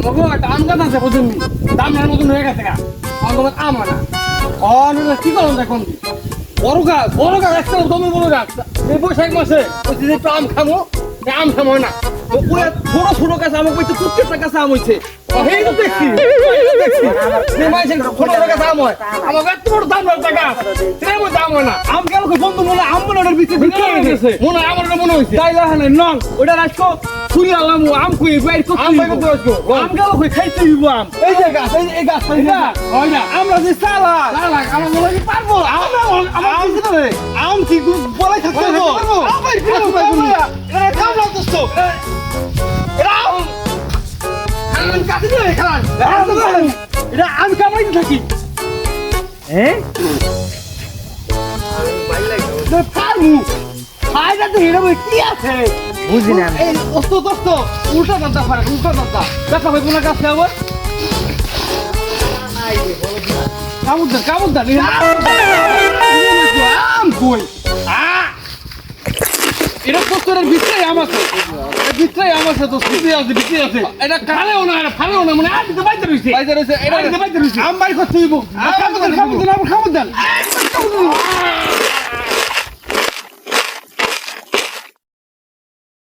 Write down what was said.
আমাকে একটা আম গাছ আছে বুঝুননি দাম এর মতন হয়ে গেছে গা। আমার আম আনা অন কি করুন এখন বড় গাছ বড় গাছ একটা দমে বড় গাছ। এই বৈশাখ মাসে বলছি যে আম খামো আম খামো না? ওই ছোট ছোট গাছ আমাকে বলছে প্রত্যেকটা গাছে আম হয়েছে এই তো দেখছি সেই আমার মনে হয়েছে নং ফুরি আলাম আম কুই বাইর কো আম বাইর কো আম গেল কই খাইতে দিব আম। এই যে গাছ এই এই গাছ তাই না হয় না। আমরা যে সালা সালা আমরা মনে হয় পারব? আমরা আমরা কিছু না আম কি বলাই থাকতে পারব আম বাইর করে পারব এটা কাম না দোস্ত এটা আম আমি কাছে দিয়ে খেলান এটা আমি কামাইতে থাকি। হ্যাঁ পারব। ফায়দা তো এরকম কি আছে? বুঝি না এই অস্ত তস্ত উল্টা দাদা ফারে উল্টা দাদা দেখা হইব না গাছে আবার? কামুর দেন কামুর দেন আম কই? আ? এটা পোস্টারের ভিতরে আম আছে। এর ভিতরে আম আছে তো ভিতরে আছে ভিতরে আছে। এটা কালেও না এটা ফালেও না মানে আর দিতে বাইতে রইছে। বাইতে রইছে এটা দিতে বাইতে রইছে। আম বাই করতে হইব। দেন কামুর দেন।